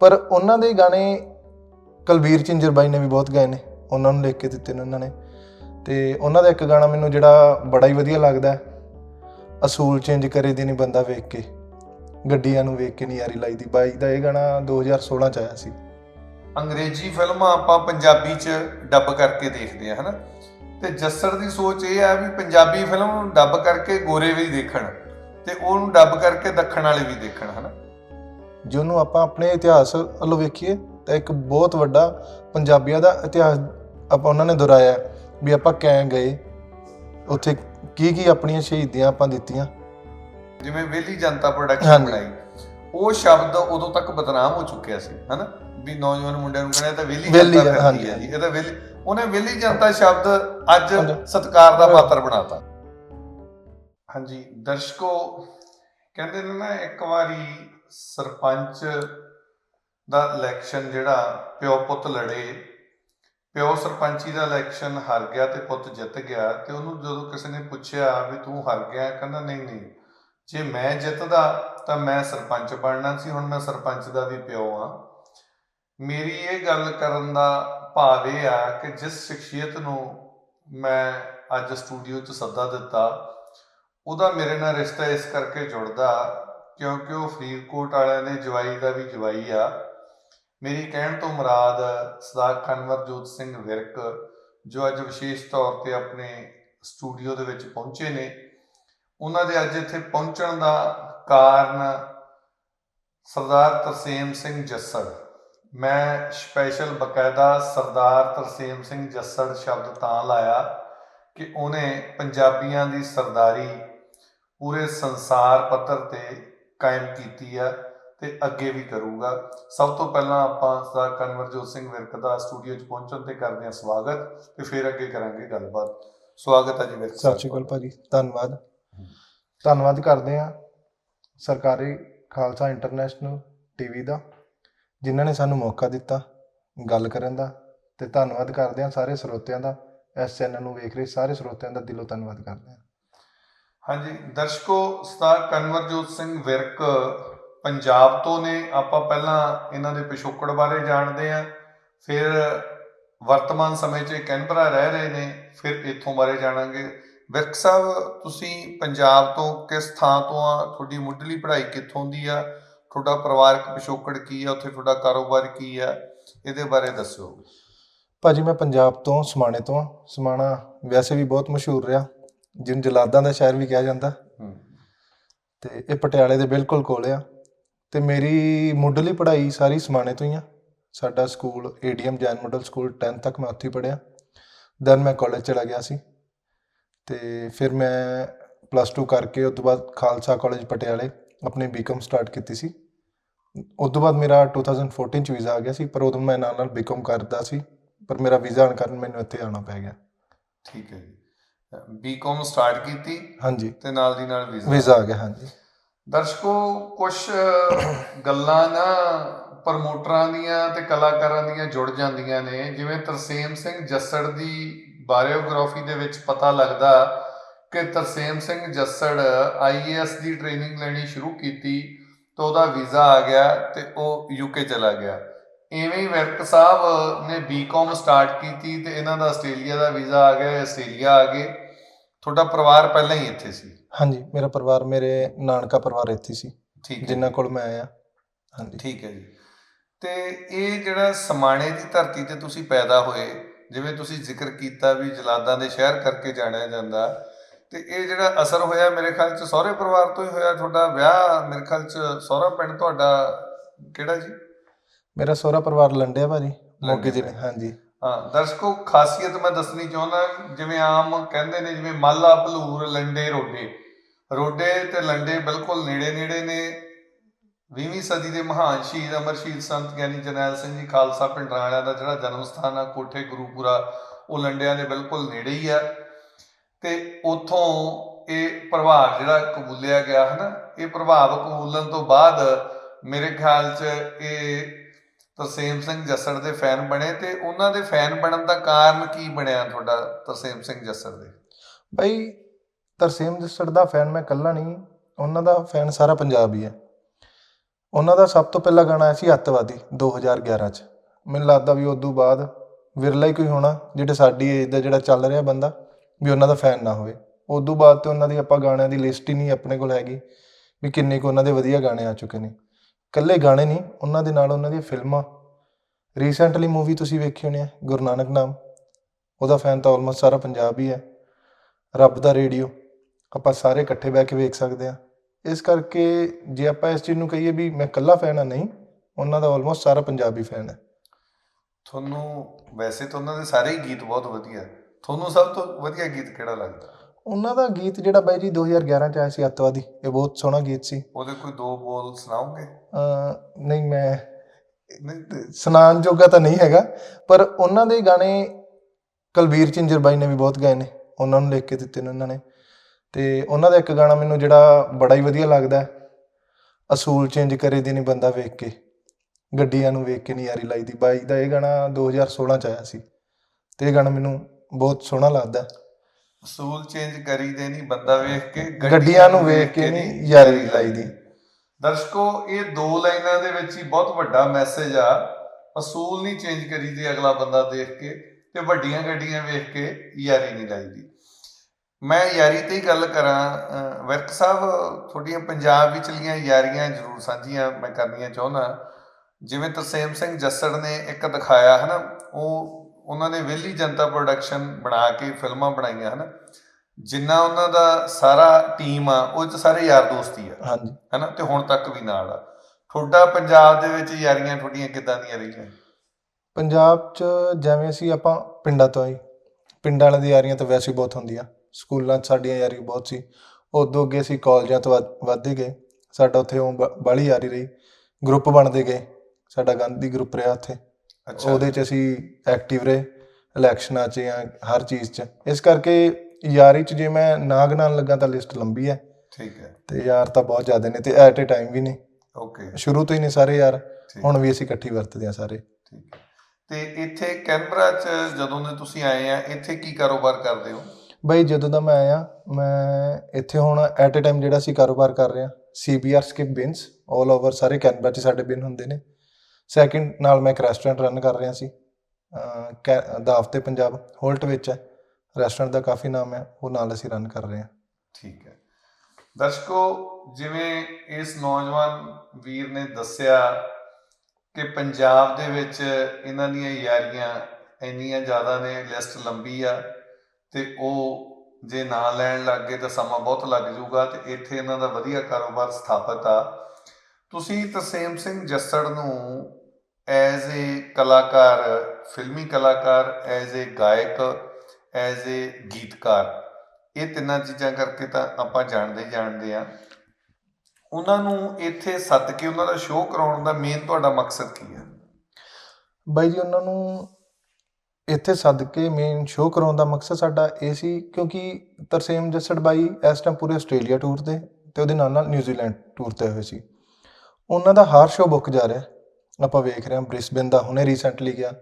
ਪਰ ਉਹਨਾਂ ਦੇ ਗਾਣੇ ਕੁਲਬੀਰ ਚਿੰਜਰ ਬਾਈ ਨੇ ਵੀ ਬਹੁਤ ਗਾਏ ਨੇ। ਉਹਨਾਂ ਨੂੰ ਲਿਖ ਕੇ ਦਿੱਤੇ ਨੇ ਉਹਨਾਂ ਨੇ। ਤੇ ਉਹਨਾਂ ਦਾ ਇੱਕ ਗਾਣਾ ਮੈਨੂੰ ਜਿਹੜਾ ਬੜਾ ਹੀ ਵਧੀਆ ਲੱਗਦਾ ਹੈ। ਅਸੂਲ ਚੇਂਜ ਕਰੇ ਦੀ ਨਹੀਂ ਬੰਦਾ ਵੇਖ ਕੇ। ਗੱਡੀਆਂ ਨੂੰ ਵੇਖ ਕੇ ਨਹੀਂ ਯਾਰੀ ਲਾਈਦੀ। ਬਾਈ ਦਾ ਇਹ ਗਾਣਾ 2016 ਚ ਆਇਆ ਸੀ। ਅੰਗਰੇਜ਼ੀ ਫਿਲਮਾਂ ਆਪਾਂ ਪੰਜਾਬੀ 'ਚ ਡੱਬ ਕਰਕੇ ਦੇਖਦੇ ਆ ਹਨਾ? ਤੇ ਜੱਸਰ ਦੀ ਸੋਚ ਇਹ ਆ ਵੀ ਪੰਜਾਬੀ ਫਿਲਮ ਨੂੰ ਡੱਬ ਕਰਕੇ ਗੋਰੇ ਵੀ ਦੇਖਣ ਤੇ ਉਹਨੂੰ ਡੱਬ ਕਰਕੇ ਦੱਖਣ ਵਾਲੇ ਵੀ ਦੇਖਣ, ਹਨਾ? ਜੇ ਉਹਨੂੰ ਆਪਾਂ ਆਪਣੇ ਇਤਿਹਾਸ ਵੱਲੋਂ ਵੇਖੀਏ ਤਾਂ ਇੱਕ ਬਹੁਤ ਵੱਡਾ ਪੰਜਾਬੀਆਂ ਦਾ ਇਤਿਹਾਸ ਆਪਾਂ ਉਹਨਾਂ ਨੇ ਦੁਹਰਾਇਆ ਵੀ ਆਪਾਂ ਕਿਵੇਂ ਗਏ ਉੱਥੇ ਕੀ ਕੀ ਆਪਣੀਆਂ ਸ਼ਹੀਦੀਆਂ ਆਪਾਂ ਦਿੱਤੀਆਂ ਜਿਵੇਂ ਵੇਲੀ ਜਨਤਾ ਪ੍ਰੋਡਕਸ਼ਨ। ਬਣਾਈ ਉਹ ਸ਼ਬਦ ਉਦੋਂ ਤੱਕ ਬਦਨਾਮ ਹੋ ਚੁੱਕਿਆ ਸੀ ਹਨਾ ਵੀ ਨੌਜਵਾਨ ਮੁੰਡਿਆਂ ਨੂੰ ਕਹਿੰਦੇ ਤਾਂ ਵੇਲੀ ਵਿਹਲੀ ਜਨਤਾ ਹਾਂਜੀ। ਹੈ ਜੀ ਇਹ ਤਾਂ ਵੇਲੀ ਉਹਨੇ ਵੇਲੀ ਜਨਤਾ ਸ਼ਬਦ ਅੱਜ। ਸਤਕਾਰ ਦਾ ਪਾਤਰ ਬਣਾਤਾ ਹਾਂਜੀ ਦਰਸ਼ਕੋ ਕਹਿੰਦੇ ਨੇ ਨਾ ਇੱਕ ਵਾਰੀ ਸਰਪੰਚ ਦਾ ਇਲੈਕਸ਼ਨ ਜਿਹੜਾ, ਪਿਓ ਪੁੱਤ ਲੜੇ। ਪਿਓ ਸਰਪੰਚੀ ਦਾ ਇਲੈਕਸ਼ਨ ਹਾਰ ਗਿਆ ਤੇ ਪੁੱਤ ਜਿੱਤ ਗਿਆ ਤੇ ਉਹਨੂੰ ਜਦੋਂ ਕਿਸੇ ਨੇ ਪੁੱਛਿਆ ਵੀ ਤੂੰ ਹਾਰ ਗਿਆ, ਕਹਿੰਦਾ ਨਹੀਂ ਨਹੀਂ। ਜੇ ਮੈਂ ਜਿੱਤਦਾ ਤਾਂ ਮੈਂ ਸਰਪੰਚ ਬਣਨਾ ਸੀ, ਹੁਣ ਮੈਂ ਸਰਪੰਚ ਦਾ ਵੀ ਪਿਓ ਆ ਮੇਰੀ ਇਹ ਗੱਲ ਕਰਨ ਦਾ ਭਾਵ ਇਹ ਆ ਕਿ ਜਿਸ ਸ਼ਖਸੀਅਤ ਨੂੰ ਮੈਂ ਅੱਜ ਸਟੂਡੀਓ 'ਚ ਸੱਦਾ ਦਿੱਤਾ, ਉਹਦਾ ਮੇਰੇ ਨਾਲ ਰਿਸ਼ਤਾ ਇਸ ਕਰਕੇ ਜੁੜਦਾ ਕਿਉਂਕਿ ਉਹ ਫਰੀਦਕੋਟ ਵਾਲਿਆਂ ਦੇ ਜਵਾਈ ਦਾ ਵੀ ਜਵਾਈ ਆ। ਮੇਰੀ ਕਹਿਣ ਤੋਂ ਮੁਰਾਦ ਸਰਦਾਰ ਕਨਵਰਜੋਤ ਸਿੰਘ ਵਿਰਕ, ਜੋ ਅੱਜ ਵਿਸ਼ੇਸ਼ ਤੌਰ ਤੇ ਆਪਣੇ ਸਟੂਡੀਓ ਦੇ ਵਿੱਚ ਪਹੁੰਚੇ ਨੇ, ਉਹਨਾਂ ਦੇ ਅੱਜ ਇੱਥੇ ਪਹੁੰਚਣ ਦਾ ਕਾਰਨ ਸਰਦਾਰ ਤਰਸੇਮ ਸਿੰਘ ਜੱਸੜ। ਮੈਂ ਸਪੈਸ਼ਲ ਬਕਾਇਦਾ ਸਰਦਾਰ ਤਰਸੇਮ ਸਿੰਘ ਜੱਸੜ ਸ਼ਬਦ ਤਾਂ ਲਾਇਆ ਕਿ ਉਹਨੇ ਪੰਜਾਬੀਆਂ ਦੀ ਸਰਦਾਰੀ ਪੂਰੇ ਸੰਸਾਰ ਪੱਧਰ ਤੇ ਕਾਇਮ ਕੀਤੀ ਆ ਤੇ ਅੱਗੇ ਵੀ ਕਰੂਗਾ। ਸਭ ਤੋਂ ਪਹਿਲਾਂ ਆਪਾਂ ਸਰਦਾਰ ਕਨਵਰਜੋਤ ਸਿੰਘ ਵਿਰਕ ਦਾ ਸਟੂਡੀਓ 'ਚ ਪਹੁੰਚਣ ਤੇ ਕਰਦੇ ਹਾਂ ਸਵਾਗਤ ਤੇ ਫਿਰ ਅੱਗੇ ਕਰਾਂਗੇ ਗੱਲਬਾਤ। ਸਵਾਗਤ ਹੈ ਜੀ ਵਿਰਕ ਸਤਿ ਸ਼੍ਰੀ ਅਕਾਲ ਭਾਜੀ ਧੰਨਵਾਦ। ਧੰਨਵਾਦ ਕਰਦੇ ਆ ਸਰਕਾਰੀ ਖਾਲਸਾ ਇੰਟਰਨੈਸ਼ਨਲ ਟੀਵੀ ਦਾ ਜਿਨ੍ਹਾਂ ਨੇ ਸਾਨੂੰ ਮੌਕਾ ਦਿੱਤਾ ਗੱਲ ਕਰਨ ਦਾ ਤੇ ਧੰਨਵਾਦ ਕਰਦੇ ਆ ਸਾਰੇ ਸਰੋਤਿਆਂ ਦਾ। ਇਸ ਚੈਨਲ ਨੂੰ ਵੇਖ ਰਹੇ ਸਾਰੇ ਸਰੋਤਿਆਂ ਦਾ ਦਿਲੋਂ ਧੰਨਵਾਦ ਕਰਦੇ ਆ ਹਾਂਜੀ, ਦਰਸ਼ਕੋ ਸਰਦਾਰ ਕਨਵਰਜੋਤ ਸਿੰਘ ਵਿਰਕ ਪੰਜਾਬ ਤੋਂ ਨੇ। ਆਪਾਂ ਪਹਿਲਾਂ ਇਹਨਾਂ ਦੇ ਪਿਛੋਕੜ ਬਾਰੇ ਜਾਣਦੇ ਆ ਫਿਰ ਵਰਤਮਾਨ ਸਮੇਂ 'ਚ ਕੈਨਬਰਾ ਰਹਿ ਰਹੇ ਨੇ। ਫਿਰ ਇੱਥੋਂ ਬਾਰੇ ਜਾਣਾਂਗੇ। ਵਿਰਕ ਸਾਹਿਬ, ਤੁਸੀਂ ਪੰਜਾਬ ਤੋਂ ਕਿਸ ਥਾਂ ਤੋਂ ਆ? ਤੁਹਾਡੀ ਮੁੱਢਲੀ ਪੜ੍ਹਾਈ ਕਿੱਥੋਂ ਦੀ ਆ? ਤੁਹਾਡਾ ਪਰਿਵਾਰਕ ਪਿਛੋਕੜ ਕੀ ਆ? ਉੱਥੇ ਤੁਹਾਡਾ ਕਾਰੋਬਾਰ ਕੀ ਆ? ਇਹਦੇ ਬਾਰੇ ਦੱਸਿਓ। ਭਾਜੀ, ਮੈਂ ਪੰਜਾਬ ਤੋਂ, ਸਮਾਣੇ ਤੋਂ ਆ ਸਮਾਣਾ ਵੈਸੇ ਵੀ ਬਹੁਤ ਮਸ਼ਹੂਰ ਰਿਹਾ। ਜਿਹਨੂੰ ਜਲਾਦਾਂ ਦਾ ਸ਼ਹਿਰ ਵੀ ਕਿਹਾ ਜਾਂਦਾ। ਤੇ ਇਹ ਪਟਿਆਲੇ ਦੇ ਬਿਲਕੁਲ ਕੋਲ ਆ। ਤੇ ਮੇਰੀ ਮੁੱਢਲੀ ਪੜ੍ਹਾਈ ਸਾਰੀ ਸਮਾਣੇ ਤੋਂ ਹੀ ਆ। ਸਾਡਾ school A D M Jain middle school 10 ਤੱਕ ਮੈਂ ਉੱਥੇ ਪੜ੍ਹਿਆ। ਦੈਨ ਮੈਂ ਕਾਲਜ ਚਲਾ ਗਿਆ ਸੀ। ਤੇ ਫਿਰ ਮੈਂ ਪਲੱਸ 2 ਕਰਕੇ ਉਸ ਤੋਂ ਬਾਅਦ ਖਾਲਸਾ ਕਾਲਜ ਪਟਿਆਲੇ ਆਪਣੀ ਬੀਕਮ ਸਟਾਰਟ ਕੀਤੀ ਸੀ। ਉਸ ਤੋਂ ਬਾਅਦ ਮੇਰਾ 2014 ਚ ਵੀਜ਼ਾ ਆ ਗਿਆ ਸੀ ਪਰ ਉਦੋਂ ਮੈਂ ਨਾਲ ਨਾਲ ਬੀਕਮ ਕਰਦਾ ਸੀ। ਪਰ ਮੇਰਾ ਵੀਜ਼ਾ ਆਉਣ ਕਾਰਨ ਮੈਨੂੰ ਇੱਥੇ ਆਉਣਾ ਪੈ ਗਿਆ। ਠੀਕ ਹੈ ਜੀ। ਬੀਕਾਮ ਸਟਾਰਟ ਕੀਤੀ ਹਾਂਜੀ। ਤੇ ਨਾਲ ਦੀ ਨਾਲ ਵੀਜ਼ਾ ਵੀਜ਼ਾ ਆ ਗਿਆ ਹਾਂਜੀ। ਦਰਸ਼ਕੋ ਕੁਝ ਗੱਲਾਂ ਨਾ ਪ੍ਰਮੋਟਰਾਂ ਦੀਆਂ ਤੇ ਕਲਾਕਾਰਾਂ ਦੀਆਂ ਜੁੜ ਜਾਂਦੀਆਂ ਨੇ। ਜਿਵੇਂ ਤਰਸੇਮ ਸਿੰਘ ਜੱਸੜ ਦੀ ਬਾਇਓਗ੍ਰਾਫੀ ਦੇ ਵਿੱਚ ਪਤਾ ਲੱਗਦਾ ਕਿ ਤਰਸੇਮ ਸਿੰਘ ਜੱਸੜ ਆਈਏਐਸ ਦੀ ਟ੍ਰੇਨਿੰਗ ਲੈਣੀ ਸ਼ੁਰੂ ਕੀਤੀ ਤਾਂ ਉਹਦਾ ਵੀਜ਼ਾ ਆ ਗਿਆ ਤੇ ਉਹ ਯੂਕੇ ਚਲਾ ਗਿਆ। ਐਵੇਂ ਹੀ ਵਿਰਕ ਸਾਹਿਬ ਨੇ ਬੀਕਾਮ ਸਟਾਰਟ ਕੀਤੀ ਤੇ ਇਹਨਾਂ ਦਾ ਆਸਟ੍ਰੇਲੀਆ ਦਾ ਵੀਜ਼ਾ ਆ ਗਿਆ ਆਸਟ੍ਰੇਲੀਆ ਆ ਗਏ। ਤੁਹਾਡਾ ਪਰਿਵਾਰ ਪਹਿਲਾਂ ਹੀ ਇੱਥੇ ਸੀ? ਹਾਂਜੀ ਮੇਰਾ ਪਰਿਵਾਰ ਮੇਰੇ ਨਾਨਕਾ ਪਰਿਵਾਰ ਇੱਥੇ ਸੀ ਠੀਕ ਜਿਨ੍ਹਾਂ ਕੋਲ ਮੈਂ ਆਇਆ। ਹਾਂਜੀ। ਠੀਕ ਹੈ ਜੀ। ਤੇ ਇਹ ਜਿਹੜਾ ਸਮਾਣੇ ਦੀ ਧਰਤੀ ਤੇ ਤੁਸੀਂ ਪੈਦਾ ਹੋਏ ਜਿਵੇਂ ਤੁਸੀਂ ਜ਼ਿਕਰ ਕੀਤਾ ਵੀ ਜਲਾਦਾਂ ਦੇ ਸ਼ਹਿਰ ਕਰਕੇ ਜਾਣਿਆ ਜਾਂਦਾ ਤੇ ਇਹ ਜਿਹੜਾ ਅਸਰ ਹੋਇਆ ਮੇਰੇ ਖਿਆਲ ਚ ਸਹੁਰੇ ਪਰਿਵਾਰ ਤੋਂ ਹੀ ਹੋਇਆ ਤੁਹਾਡਾ ਵਿਆਹ ਮੇਰੇ ਖਿਆਲ ਚ ਸਹੁਰਾ ਪਿੰਡ ਤੁਹਾਡਾ ਕਿਹੜਾ ਜੀ? ਮੇਰਾ ਸਹੁਰਾ ਪਰਿਵਾਰ ਲੰਡਿਆ ਭਾਜੀ ਮੋਗੇ। ਜ਼ਿਲ੍ਹੇ ਹਾਂਜੀ। ਹਾਂ ਦਰਸ਼ਕੋ ਖਾਸੀਅਤ ਮੈਂ ਦੱਸਣੀ ਚਾਹੁੰਦਾ ਜਿਵੇਂ ਆਮ ਕਹਿੰਦੇ ਨੇ ਜਿਵੇਂ ਮਾਲਾ ਭਲੂਰ ਲੰਡੇ ਰੋਡੇ। ਰੋਡੇ ਤੇ ਲੰਡੇ ਬਿਲਕੁਲ ਨੇੜੇ ਨੇੜੇ ਨੇ। 20ਵੀਂ ਸਦੀ ਦੇ ਮਹਾਨ ਸ਼ਹੀਦ ਅਮਰ ਸ਼ਹੀਦ ਸੰਤ ਗਿਆਨੀ ਜਰਨੈਲ ਸਿੰਘ ਜੀ ਖਾਲਸਾ ਪਿੰਡਰਾਲਿਆਂ ਦਾ ਜਿਹੜਾ ਜਨਮ ਸਥਾਨ ਆ ਕੋਠੇ ਗੁਰੂਪੁਰਾ ਉਹ ਲੰਡਿਆਂ ਦੇ ਬਿਲਕੁਲ ਨੇੜੇ ਹੀ ਆ। ਤੇ ਉਥੋਂ ਇਹ ਪ੍ਰਭਾਵ ਜਿਹੜਾ ਕਬੂਲਿਆ ਗਿਆ ਹਨਾ? ਇਹ ਪ੍ਰਭਾਵ ਕਬੂਲਣ ਤੋਂ ਬਾਅਦ ਮੇਰੇ ਖਿਆਲ 'ਚ ਇਹ ਤਰਸੇਮ ਸਿੰਘ ਜੱਸੜ ਦੇ ਫੈਨ ਬਣੇ ਤੇ ਉਹਨਾਂ ਦੇ ਫੈਨ ਬਣਨ ਦਾ ਕਾਰਨ ਕੀ ਬਣਿਆ ਤੁਹਾਡਾ ਤਰਸੇਮ ਸਿੰਘ ਜੱਸੜ ਦੇ? ਭਾਈ ਤਰਸੇਮ ਜੱਸੜ ਦਾ ਫੈਨ ਮੈਂ ਇਕੱਲਾ ਨਹੀਂ, ਉਹਨਾਂ ਦਾ ਫੈਨ ਸਾਰਾ ਪੰਜਾਬ ਹੀ ਹੈ। ਉਹਨਾਂ ਦਾ ਸਭ ਤੋਂ ਪਹਿਲਾ ਗਾਣਾ ਆਇਆ ਸੀ ਅੱਤਵਾਦੀ 2011 ਚ। ਮੈਨੂੰ ਲੱਗਦਾ ਵੀ ਉਦੋਂ ਬਾਅਦ ਵਿਰਲਾ ਹੀ ਕੋਈ ਹੋਣਾ, ਜਿਹੜੇ ਸਾਡੀ ਏਜ ਦਾ ਜਿਹੜਾ ਚੱਲ ਰਿਹਾ ਬੰਦਾ, ਵੀ ਉਹਨਾਂ ਦਾ ਫੈਨ ਨਾ ਹੋਵੇ। ਉਦੋਂ ਬਾਅਦ ਤੇ ਉਹਨਾਂ ਦੀ ਆਪਾਂ ਗਾਣਿਆਂ ਦੀ ਲਿਸਟ ਹੀ ਨਹੀਂ ਆਪਣੇ ਕੋਲ ਹੈਗੀ, ਵੀ ਕਿੰਨੇ ਕੁ ਉਹਨਾਂ ਦੇ ਵਧੀਆ ਗਾਣੇ ਆ ਚੁੱਕੇ ਨੇ। ਇਕੱਲੇ ਗਾਣੇ ਨਹੀਂ, ਉਹਨਾਂ ਦੇ ਨਾਲ ਉਹਨਾਂ ਦੀਆਂ ਫਿਲਮਾਂ। ਰੀਸੈਂਟਲੀ ਮੂਵੀ ਤੁਸੀਂ ਵੇਖੀ ਹੋਣੀ ਹੈ, ਗੁਰੂ ਨਾਨਕ ਨਾਮ। ਉਹਦਾ ਫੈਨ ਤਾਂ ਆਲਮੋਸਟ ਸਾਰਾ ਪੰਜਾਬ ਹੀ ਹੈ। ਰੱਬ ਦਾ ਰੇਡੀਓ। ਆਪਾਂ ਸਾਰੇ ਇਕੱਠੇ ਬਹਿ ਕੇ ਵੇਖ ਸਕਦੇ ਆ ਇਸ ਕਰਕੇ ਜੇ ਆਪਾਂ ਇਸ ਚੀਜ਼ ਨੂੰ ਕਹੀਏ ਵੀ ਮੈਂ ਇਕੱਲਾ ਫੈਨ ਆ ਨਹੀਂ, ਉਹਨਾਂ ਦਾ ਆਲਮੋਸਟ ਸਾਰਾ ਪੰਜਾਬੀ ਫੈਨ ਹੈ। ਤੁਹਾਨੂੰ ਵੈਸੇ ਤਾਂ ਉਹਨਾਂ ਦੇ ਸਾਰੇ ਹੀ ਗੀਤ ਬਹੁਤ ਵਧੀਆ। ਤੁਹਾਨੂੰ ਸਭ ਤੋਂ ਵਧੀਆ ਗੀਤ ਕਿਹੜਾ ਲੱਗਦਾ? ਉਹਨਾਂ ਦਾ ਗੀਤ ਜਿਹੜਾ ਬਾਈ ਜੀ 2011 ਚ ਆਇਆ ਸੀ ਅੱਤਵਾਦੀ ਇਹ ਬਹੁਤ ਸੋਹਣਾ ਗੀਤ ਸੀ। ਉਹਦੇ ਕੋਈ ਦੋ ਬੋਲ ਸੁਣਾਓਗੇ? ਅਹ ਨਹੀਂ ਮੈਂ ਨਹੀਂ ਸੁਣਾਉਣ ਜੋਗਾ ਤਾਂ ਨਹੀਂ ਹੈਗਾ ਪਰ ਉਹਨਾਂ ਦੇ ਗਾਣੇ ਕੁਲਬੀਰ ਝਿੰਜਰ ਬਾਈ ਨੇ ਵੀ ਬਹੁਤ ਗਾਏ ਨੇ ਉਹਨਾਂ ਨੂੰ ਲਿਖ ਕੇ ਦਿੱਤੇ ਨੇ ਉਹਨਾਂ ਨੇ। ਤੇ ਉਹਨਾਂ ਦਾ ਇੱਕ ਗਾਣਾ ਮੈਨੂੰ ਜਿਹੜਾ ਬੜਾ ਹੀ ਵਧੀਆ ਲੱਗਦਾ ਅਸੂਲ ਚੇਂਜ ਕਰੇ ਦੀ ਨਹੀਂ ਬੰਦਾ ਵੇਖ ਕੇ ਗੱਡੀਆਂ ਨੂੰ ਵੇਖ ਕੇ ਨਹੀਂ ਯਾਰੀ ਲਾਈਦੀ ਬਾਈ ਦਾ ਇਹ ਗਾਣਾ 2016 ਚ ਆਇਆ ਸੀ ਤੇ ਇਹ ਗਾਣਾ ਮੈਨੂੰ ਬਹੁਤ ਸੋਹਣਾ ਲੱਗਦਾ। ਅਸੂਲ ਚੇਂਜ ਕਰੀ ਦੇ ਨਹੀਂ ਬੰਦਾ ਵੇਖ ਕੇ ਗੱਡੀਆਂ ਨੂੰ ਵੇਖ ਕੇ ਨਹੀਂ ਯਾਰੀ ਲਾਈਦੀ। ਦਰਸ਼ਕੋ ਇਹ ਦੋ ਲਾਈਨਾਂ ਦੇ ਵਿੱਚ ਹੀ ਬਹੁਤ ਵੱਡਾ ਮੈਸੇਜ ਆ। ਅਸੂਲ ਨਹੀਂ ਚੇਂਜ ਕਰੀਦੇ ਅਗਲਾ ਬੰਦਾ ਦੇਖ ਕੇ ਤੇ ਵੱਡੀਆਂ ਗੱਡੀਆਂ ਵੇਖ ਕੇ ਯਾਰੀ ਨਹੀਂ ਲਾਈਦੀ। ਮੈਂ ਯਾਰੀ ਤੇ ਹੀ ਗੱਲ ਕਰਾਂ। ਵਿਰਕ ਸਾਹਿਬ ਤੁਹਾਡੀਆਂ ਪੰਜਾਬ ਵਿਚਲੀਆਂ ਯਾਰੀਆਂ ਜ਼ਰੂਰ ਸਾਂਝੀਆਂ ਮੈਂ ਕਰਨੀਆਂ ਚਾਹੁੰਦਾ। ਜਿਵੇਂ ਤਰਸੇਮ ਸਿੰਘ ਜੱਸੜ ਨੇ ਇੱਕ ਦਿਖਾਇਆ ਹੈ ਨਾ ਉਹ ਉਹਨਾਂ ਨੇ ਵੇਲੀ ਜਨਤਾ ਪ੍ਰੋਡਕਸ਼ਨ ਬਣਾ ਕੇ ਫਿਲਮਾਂ ਬਣਾਈਆਂ ਹਨ। ਜਿੰਨਾ ਉਹਨਾਂ ਦਾ ਸਾਰਾ ਟੀਮ ਆ ਉਹ ਚ ਸਾਰੇ ਯਾਰ ਦੋਸਤੀ ਆ। ਹਾਂਜੀ। ਹਨਾ? ਤੇ ਹੁਣ ਤੱਕ ਵੀ ਨਾਲ ਆ। ਤੁਹਾਡਾ ਪੰਜਾਬ ਦੇ ਵਿੱਚ ਯਾਰੀਆਂ ਤੁਹਾਡੀਆਂ ਕਿੱਦਾਂ ਦੀਆਂ ਰਹੀਆਂ? ਪੰਜਾਬ 'ਚ ਜਿਵੇਂ ਅਸੀਂ ਆਪਾਂ ਪਿੰਡਾਂ ਤੋਂ ਆਈ ਪਿੰਡਾਂ ਵਾਲਿਆਂ ਦੀ ਯਾਰੀਆਂ ਤਾਂ ਵੈਸੇ ਹੀ ਬਹੁਤ ਹੁੰਦੀਆਂ। ਸਕੂਲਾਂ 'ਚ ਸਾਡੀਆਂ ਯਾਰੀ ਬਹੁਤ ਸੀ। ਉਦੋਂ ਅੱਗੇ ਅਸੀਂ ਕਾਲਜਾਂ ਤੋਂ ਵੱਧ- ਵੱਧਦੇ ਗਏ। ਸਾਡਾ ਉੱਥੇ ਉਹ ਬਾਲੀ ਯਾਰੀ ਰਹੀ। ਗਰੁੱਪ ਬਣਦੇ ਗਏ। ਸਾਡਾ ਗਾਂਧੀ ਗਰੁੱਪ ਰਿਹਾ ਉੱਥੇ। ਉਹਦੇ 'ਚ ਅਸੀਂ ਐਕਟਿਵ ਰਹੇ ਇਲੈਕਸ਼ਨਾਂ 'ਚ ਜਾਂ ਹਰ ਚੀਜ਼ 'ਚ। ਇਸ ਕਰਕੇ ਯਾਰੀ 'ਚ ਜੇ ਮੈਂ ਨਾ ਗਿਣਾਉਣ ਲੱਗਾ ਤਾਂ ਲਿਸਟ ਲੰਬੀ ਹੈ। ਠੀਕ ਹੈ। ਤੇ ਯਾਰ ਤਾਂ ਬਹੁਤ ਜ਼ਿਆਦਾ ਨੇ ਤੇ ਐਟ ਅ ਟਾਈਮ ਵੀ ਨੇ। ਓਕੇ ਸ਼ੁਰੂ ਤੋਂ ਹੀ ਨੇ ਸਾਰੇ ਯਾਰ ਹੁਣ ਵੀ ਅਸੀਂ ਇਕੱਠੀ ਵਰਤਦੇ ਆ ਸਾਰੇ। ਠੀਕ ਤੇ ਇੱਥੇ ਕੈਨਬਰਾ ਚ ਜਦੋਂ ਦੇ ਤੁਸੀਂ ਆਏ ਆ ਇੱਥੇ ਕੀ ਕਾਰੋਬਾਰ ਕਰਦੇ ਹੋ? ਬਈ ਜਦੋਂ ਦਾ ਮੈਂ ਆਇਆ ਮੈਂ ਇੱਥੇ ਹੁਣ ਐਟ ਅ ਟਾਈਮ ਜਿਹੜਾ ਅਸੀਂ ਕਾਰੋਬਾਰ ਕਰ ਰਹੇ ਸੀਬੀਆਰ ਸਕਿਪ ਬਿਨਸ 올 ਓਵਰ ਸਾਰੇ ਕੈਨਬਰਾ 'ਚ ਸਾਡੇ ਬਿਨ ਹੁੰਦੇ ਨੇ। ਸੈਕਿੰਡ ਨਾਲ ਮੈਂ ਇੱਕ ਰੈਸਟੋਰੈਂਟ ਰਨ ਕਰ ਰਿਹਾ ਸੀ, ਅਹ, ਕੈ- ਦਾਵਤ ਤੇ ਪੰਜਾਬ ਹੋਲਟ ਵਿੱਚ ਹੈ। ਰੈਸਟੋਰੈਂਟ ਦਾ ਕਾਫੀ ਨਾਮ ਹੈ, ਉਹ ਨਾਲ ਅਸੀਂ ਰਨ ਕਰ ਰਹੇ ਹਾਂ। ਠੀਕ ਹੈ। ਦਰਸ਼ਕੋ, ਜਿਵੇਂ ਇਸ ਨੌਜਵਾਨ ਵੀਰ ਨੇ ਦੱਸਿਆ ਕਿ ਪੰਜਾਬ ਦੇ ਵਿੱਚ ਇਹਨਾਂ ਦੀਆਂ ਯਾਰੀਆਂ ਇੰਨੀਆਂ ਜ਼ਿਆਦਾ ਨੇ ਲਿਸਟ ਲੰਬੀ ਆ, ਤੇ ਉਹ ਜੇ ਨਾਂ ਲੈਣ ਲੱਗ ਗਏ ਤਾਂ ਸਮਾਂ ਬਹੁਤ ਲੱਗ ਜਾਊਗਾ ਤੇ ਇੱਥੇ ਇਹਨਾਂ ਦਾ ਵਧੀਆ ਕਾਰੋਬਾਰ ਸਥਾਪਿਤ ਆ। ਤੁਸੀਂ ਤਰਸੇਮ ਸਿੰਘ ਜੱਸੜ ਨੂੰ ਐਜ਼ ਏ ਕਲਾਕਾਰ, ਫਿਲਮੀ ਕਲਾਕਾਰ, ਐਜ਼ ਏ ਗਾਇਕ, ਐਜ਼ ਏ ਗੀਤਕਾਰ। ਇਹ ਤਿੰਨਾਂ ਚੀਜ਼ਾਂ ਕਰਕੇ ਤਾਂ ਆਪਾਂ ਜਾਣਦੇ ਹੀ ਜਾਣਦੇ ਆ ਉਹਨਾਂ ਨੂੰ ਇੱਥੇ ਸੱਦ ਕੇ ਉਹਨਾਂ ਦਾ ਸ਼ੋਅ ਕਰਾਉਣ ਦਾ ਮੇਨ ਤੁਹਾਡਾ ਮਕਸਦ ਕੀ ਹੈ? ਬਾਈ ਜੀ, ਉਹਨਾਂ ਨੂੰ ਇੱਥੇ ਸੱਦ ਕੇ ਮੇਨ ਸ਼ੋਅ ਕਰਾਉਣ ਦਾ ਮਕਸਦ ਸਾਡਾ ਇਹ ਸੀ ਕਿਉਂਕਿ ਤਰਸੇਮ ਜੱਸੜ ਬਾਈ ਇਸ ਟਾਈਮ ਪੂਰੇ ਆਸਟ੍ਰੇਲੀਆ ਟੂਰ ਤੇ ਤੇ ਉਹਦੇ ਨਾਲ ਨਾਲ ਨਿਊਜ਼ੀਲੈਂਡ ਟੂਰ ਤੇ ਹੋਏ ਸੀ। ਉਹਨਾਂ ਦਾ ਹਰ ਸ਼ੋਅ ਬੁੱਕ ਜਾ ਰਿਹਾ। ਆਪਾਂ ਵੇਖ ਰਹੇ ਹਾਂ ਬ੍ਰਿਸਬਨ ਦਾ ਹੁਣੇ ਰੀਸੈਂਟਲੀ ਗਿਆ,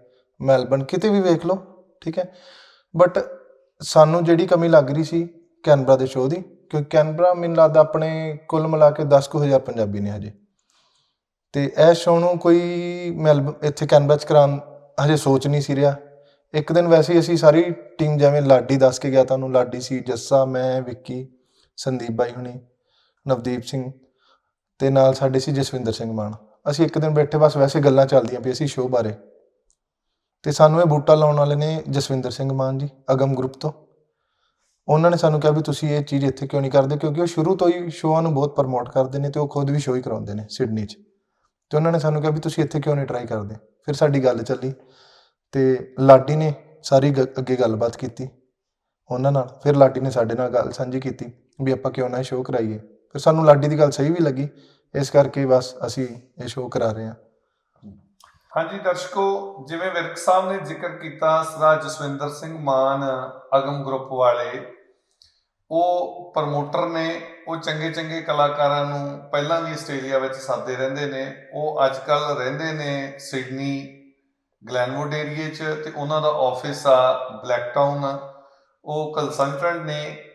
ਮੈਲਬਨ, ਕਿਤੇ ਵੀ ਵੇਖ ਲਓ, ਠੀਕ ਹੈ। ਬਟ ਸਾਨੂੰ ਜਿਹੜੀ ਕਮੀ ਲੱਗ ਰਹੀ ਸੀ ਕੈਨਬਰਾ ਦੇ ਸ਼ੋਅ ਦੀ, ਕਿਉਂਕਿ ਕੈਨਬਰਾ ਮੈਨੂੰ ਲੱਗਦਾ ਆਪਣੇ ਕੁੱਲ ਮਿਲਾ ਕੇ 10000 ਪੰਜਾਬੀ ਨੇ ਹਜੇ। ਤੇ ਇਹ ਸ਼ੋਅ ਨੂੰ ਕੋਈ ਮੈਲਬ, ਇੱਥੇ ਕੈਨਬਰਾ ਚ ਕਰਾਉਣ ਹਜੇ ਸੋਚ ਨਹੀਂ ਸੀ ਰਿਹਾ। ਇੱਕ ਦਿਨ ਵੈਸੇ ਹੀ ਅਸੀਂ ਸਾਰੀ ਟੀਮ ਜਿਵੇਂ ਲਾਡੀ ਦੱਸ ਕੇ ਗਿਆ ਤੁਹਾਨੂੰ, ਲਾਡੀ ਸੀ, ਜੱਸਾ, ਮੈਂ, ਵਿੱਕੀ, ਸੰਦੀਪ ਬਾਈ ਹੁਣੀ, ਨਵਦੀਪ ਸਿੰਘ, ਤੇ ਨਾਲ ਸਾਡੇ ਸੀ ਜਸਵਿੰਦਰ ਸਿੰਘ ਮਾਨ। ਅਸੀਂ ਇੱਕ ਦਿਨ ਬੈਠੇ ਬਸ ਵੈਸੇ ਗੱਲਾਂ ਚੱਲਦੀਆਂ ਪਈ ਸੀ ਸ਼ੋਅ ਬਾਰੇ। ਤੇ ਸਾਨੂੰ ਇਹ ਬੂਟਾ ਲਾਉਣ ਵਾਲੇ ਨੇ ਜਸਵਿੰਦਰ ਸਿੰਘ ਮਾਨ ਜੀ, ਅਗਮ ਗਰੁੱਪ ਤੋਂ। ਉਹਨਾਂ ਨੇ ਸਾਨੂੰ ਕਿਹਾ ਵੀ ਤੁਸੀਂ ਇਹ ਚੀਜ਼ ਇੱਥੇ ਕਿਉਂ ਨਹੀਂ ਕਰਦੇ? ਕਿਉਂਕਿ ਉਹ ਸ਼ੁਰੂ ਤੋਂ ਹੀ ਸ਼ੋਆਂ ਨੂੰ ਬਹੁਤ ਪ੍ਰਮੋਟ ਕਰਦੇ ਨੇ ਤੇ ਉਹ ਖੁਦ ਵੀ ਸ਼ੋਅ ਹੀ ਕਰਾਉਂਦੇ ਨੇ ਸਿਡਨੀ 'ਚ। ਤੇ ਉਹਨਾਂ ਨੇ ਸਾਨੂੰ ਕਿਹਾ ਵੀ ਤੁਸੀਂ ਇੱਥੇ ਕਿਉਂ ਨਹੀਂ ਟਰਾਈ ਕਰਦੇ? ਫਿਰ ਸਾਡੀ ਗੱਲ ਚੱਲੀ ਤੇ ਲਾਡੀ ਨੇ ਸਾਰੀ ਗ- ਅੱਗੇ ਗੱਲਬਾਤ ਕੀਤੀ ਉਹਨਾਂ ਨਾਲ। ਫਿਰ ਲਾਡੀ ਨੇ ਸਾਡੇ ਨਾਲ ਗੱਲ ਸਾਂਝੀ ਕੀਤੀ ਵੀ ਆਪਾਂ ਕਿਉਂ ਨਾ ਇਹ ਸ਼ੋਅ ਕਰਾਈਏ। ਫਿਰ ਸਾਨੂੰ ਲਾਡੀ ਦੀ ਗੱਲ ਸਹੀ ਵੀ ਲੱਗੀ। ਇਸ ਕਰਕੇ ਬਸ ਅਸੀਂ ਇਹ ਸ਼ੋਅ ਕਰਾ ਰਹੇ ਹਾਂ। ਹਾਂਜੀ, ਦਰਸ਼ਕੋ, ਜਿਵੇਂ ਵਿਰਕ ਸਾਹਿਬ ਨੇ ਜ਼ਿਕਰ ਕੀਤਾ, ਸਰਦਾਰ ਜਸਵਿੰਦਰ ਸਿੰਘ ਮਾਨ ਅਗਮ ਗਰੁੱਪ ਵਾਲੇ, ਉਹ ਪ੍ਰਮੋਟਰ ਨੇ, ਉਹ ਚੰਗੇ ਚੰਗੇ ਕਲਾਕਾਰਾਂ ਨੂੰ ਪਹਿਲਾਂ ਵੀ ਆਸਟ੍ਰੇਲੀਆ ਵਿੱਚ ਸਾਦੇ ਰਹਿੰਦੇ ਨੇ, ਉਹ ਅੱਜ ਕੱਲ ਰਹਿੰਦੇ ਨੇ ਸਿਡਨੀ, ਗਲੈਨਵੁੱਡ ਏਰੀਏ 'ਚ, ਤੇ ਉਹਨਾਂ ਦਾ ਆਫਿਸ ਆ ਬਲੈਕਟਾਊਨ। ਉਹ ਕੰਸਲਟੈਂਟ ਨੇ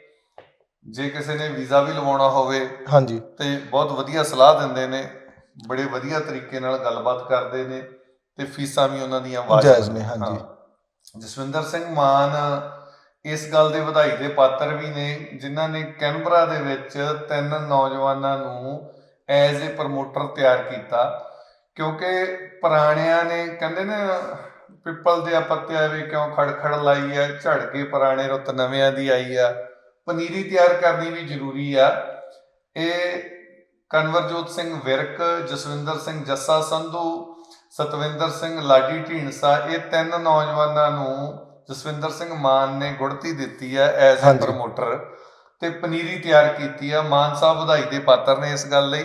ਜੇ ਕਿਸੇ ਨੇ ਵੀਜ਼ਾ ਵੀ ਲਵਾਉਣਾ ਹੋਵੇ ਹਾਂਜੀ ਤੇ ਬਹੁਤ ਵਧੀਆ ਸਲਾਹ ਦਿੰਦੇ ਨੇ ਬੜੇ ਵਧੀਆ ਤਰੀਕੇ ਨਾਲ ਗੱਲਬਾਤ ਕਰਦੇ ਨੇ ਤੇ ਫੀਸਾਂ ਵੀ ਉਹਨਾਂ ਦੀਆਂ ਵਾਜਬ ਨੇ, ਹਾਂਜੀ। ਹਾਂ। ਜਸਵਿੰਦਰ ਸਿੰਘ ਮਾਨ ਇਸ ਗੱਲ ਦੇ ਵਧਾਈ ਦੇ ਪਾਤਰ ਵੀ ਨੇ ਜਿਨ੍ਹਾਂ ਨੇ ਕੈਨਬਰਾ ਦੇ ਵਿੱਚ ਤਿੰਨ ਨੌਜਵਾਨਾਂ ਨੂੰ ਐਜ਼ ਅ ਪ੍ਰਮੋਟਰ ਤਿਆਰ ਕੀਤਾ ਕਿਉਂਕਿ ਪੁਰਾਣਿਆਂ ਨੇ ਕਹਿੰਦੇ ਨੇ ਪਿੱਪਲ ਦੇ ਪੱਤਿਆਂ ਵੀ ਕਿਉਂ ਖੜਖੜ ਲਾਈ ਆ ਝੜ ਕੇ ਪੁਰਾਣੇ ਰੁੱਤ ਨਵਿਆਂ ਦੀ ਆਈ ਆ ਪਨੀਰੀ ਤਿਆਰ ਕਰਨੀ ਵੀ ਜ਼ਰੂਰੀ ਆ। ਇਹ ਕਨਵਰਜੋਤ ਸਿੰਘ ਵਿਰਕ ਜਸਵਿੰਦਰ ਸਿੰਘ ਜੱਸਾ ਸੰਧੂ ਸਤਵਿੰਦਰ ਸਿੰਘ ਲਾਡੀ ਢੀਂਡਸਾ ਇਹ ਤਿੰਨ ਨੌਜਵਾਨਾਂ ਨੂੰ ਜਸਵਿੰਦਰ ਸਿੰਘ ਮਾਨ ਨੇ ਗੁੜਤੀ ਦਿੱਤੀ ਹੈ ਐਜ਼ ਅ। ਪ੍ਰਮੋਟਰ ਤੇ ਪਨੀਰੀ ਤਿਆਰ ਕੀਤੀ ਆ। ਮਾਨ ਸਾਹਿਬ ਵਧਾਈ ਦੇ ਪਾਤਰ ਨੇ ਇਸ ਗੱਲ ਲਈ